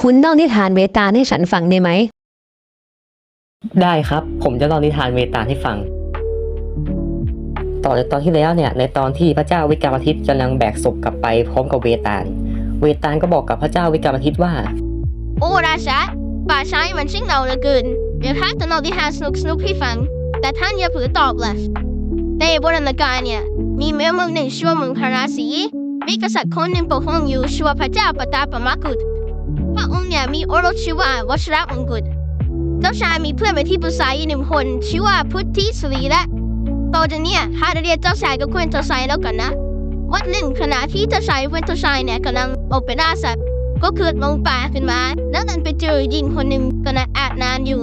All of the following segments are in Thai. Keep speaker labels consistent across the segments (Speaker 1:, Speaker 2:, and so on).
Speaker 1: คุณเล่านิทานเวตาลให้ฉันฟังได้ไหม
Speaker 2: ได้ครับ ผมจะเล่านิทานเวตาลให้ฟัง ต่อจากตอนที่แล้วเนี่ย ในตอนที่พระเจ้าวิกรรมทิตกำลังแบกศพกลับไปพร้อมกับเวตาล เวตาลก็บอกกับพระเจ้าวิกรรมทิตว่า
Speaker 3: โอ้ราชาป่าช้ามันช่างเราเหลือเกินเดี๋ยวท่านจะเล่านิทานสนุกสนุกๆให้ฟัง แต่ท่านอย่าเผือตอบล่ะในโบราณกาลเนี่ย มีเมืองเมืองหนึ่งชื่อว่าเมืองพาราสีมีกษัตริย์คนหนึ่งปกครองอยู่ชื่อว่าพระเจ้าปตาปมากุฎ พระองค์เนี่ยมีโอรสชื่อว่าวชรมงกุฎเจ้าชายมีเพื่อนเป็นที่ปรึกษาอยู่หนึ่งคนชื่อว่าพุทธิสรีและต่อจากนี้ถ้าจะเรียกเจ้าชายกับเพื่อนเจ้าชายแล้วกันนะ วันหนึ่งขณะที่เจ้าชายเพื่อนเจ้าชายเนี่ยกำลังออกไปล่าสัตว์ก็เกิดมองป่าขึ้นมาแล้วนั้นไปเจอหญิงคนหนึ่งกำลังอาบน้ำอยู่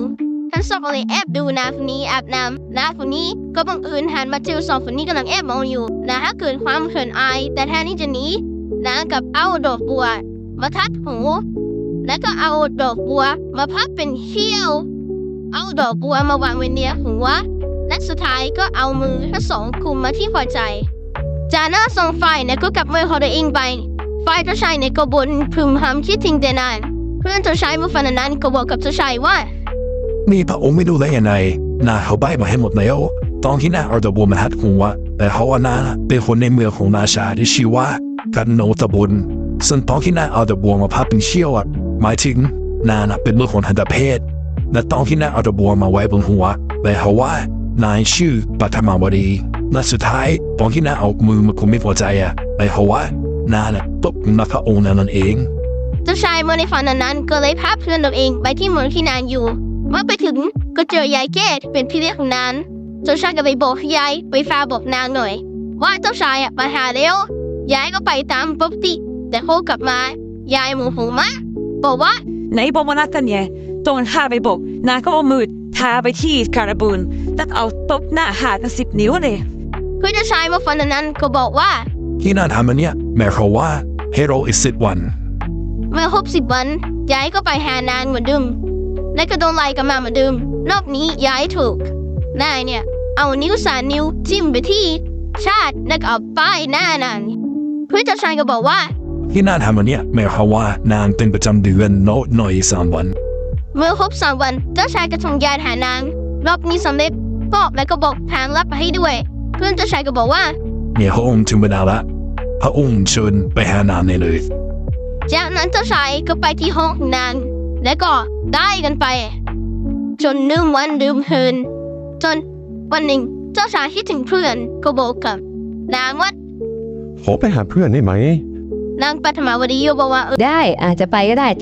Speaker 3: ทั้งสองก็เลยแอบดูนาคนนี้อาบน้ำนาคนนี้ก็บังเอิญหันมาเจอสองคนนี้กำลังแอบมองอยู่นาถ้าเกิดความเขินอาย แต่แทนที่จะหนีนากับเอาดอกบัวมาทัดหู แล้วก็เอาดอกบัวมาพับเป็นเขี้ยว เอาดอกบัวมาวางไว้เหนียหัว และสุดท้ายก็เอามือทั้งสองกุมมาที่หัวใจ จากนั้นสองฝ่ายเนี่ยก็กลับมือของตัวเองไปฝ่ายเจ้าชายเนี่ยก็บ่นพึมพำคิดถึงแต่นาน เพื่อนเจ้าชายมื่อฝันนั้นก็บอกกับเจ้าชายว่า
Speaker 4: นี่พระองค์ไม่ดูแลยังไงนาเขาใบมาให้หมดแล้วตอนที่นาเอาดอกบัวมาทัดหัวแต่เขาว่านาเป็นคนในเมืองของนาชาที่ชื่อว่ากันโนตะบุญส่วนตอนที่นาเอาดอกบัวมาพับเป็นเชี่ยวอะ หมายถึงนานเป็นเรื่องของทันตแพทย์และตอนที่นาเอาดอกบัวมาไว้บนหัวแต่เขาว่านายชื่อปัทมาวดีและสุดท้ายตอนที่นาเอามือมาคุมไม่พอใจอะแต่เขาว่านานตบนักพระองค์นั่นเอง
Speaker 3: เจ้าชายเมื่อในฝันนั้นก็เลยพาเพื่อนตัวเองไปที่เมืองที่นานอยู่เมื่อไปถึงก็เจอยายแก้เป็นพี่เลี้ยงของนานเจ้าชายก็เลยบอกยายไปฟ้าบอกนางหน่อย ว่าเจ้าชายอะมาหาแล้วยายก็ไปตามปกติแต่โคกลับมายายโมโหมาก บอกว่า
Speaker 5: ในบมนัดกันเนี่ยตรงหาไปบอกนาก็เอามือทาไปที่การบูนแล้วเอาตบหน้าหากันสิบนิ้วเลย
Speaker 3: เพื่อนเจ้าชายเมื่อฝันนั้นก็บอกว่า
Speaker 4: ที่นาทำมันเนี่ยแม่เขาว่าเฮโรอิสิตวัน
Speaker 3: เมื่อครบสิบวันยายก็ไปหานางเหมือนเดิมและก็โดนไล่กลับมาเหมือนเดิมรอบนี้ยายถูกนายเนี่ย เอานิ้วสานนิ้วจิ้มไปที่ ชาติแล้วก็เอาป้ายหน้านางเพื่อนเจ้าชายก็บอกว่า
Speaker 4: ที่นาทำมันเนี่ยแม่เขาว่านางเป็นประจำเดือนโน้ตหน่อยสามวัน
Speaker 3: เมื่อครบสามวันเจ้าชายก็ส่งยานหานางรอบนี้สำเร็จบอกแล้วก็บอกทางลับไปให้ด้วย เพื่อนเจ้าชายก็บอกว่า
Speaker 4: เนี่ยพระองค์ถึงเวลาละพระองค์เชิญไปหานางในเลย
Speaker 3: จากนั้นเจ้าชายก็ไปที่ห้องของนาง และก็ได้กันไป จนลืมวันลืมคืนจนวันหนึ่งเจ้าชายคิดถึงเพื่อนก็บอกกับนางว่า
Speaker 6: ขอไปหาเพื่อนได้ไหม
Speaker 3: นางปัทมาวดีโยบอกว่า
Speaker 1: ได้อาจจะไปก็ได้แต่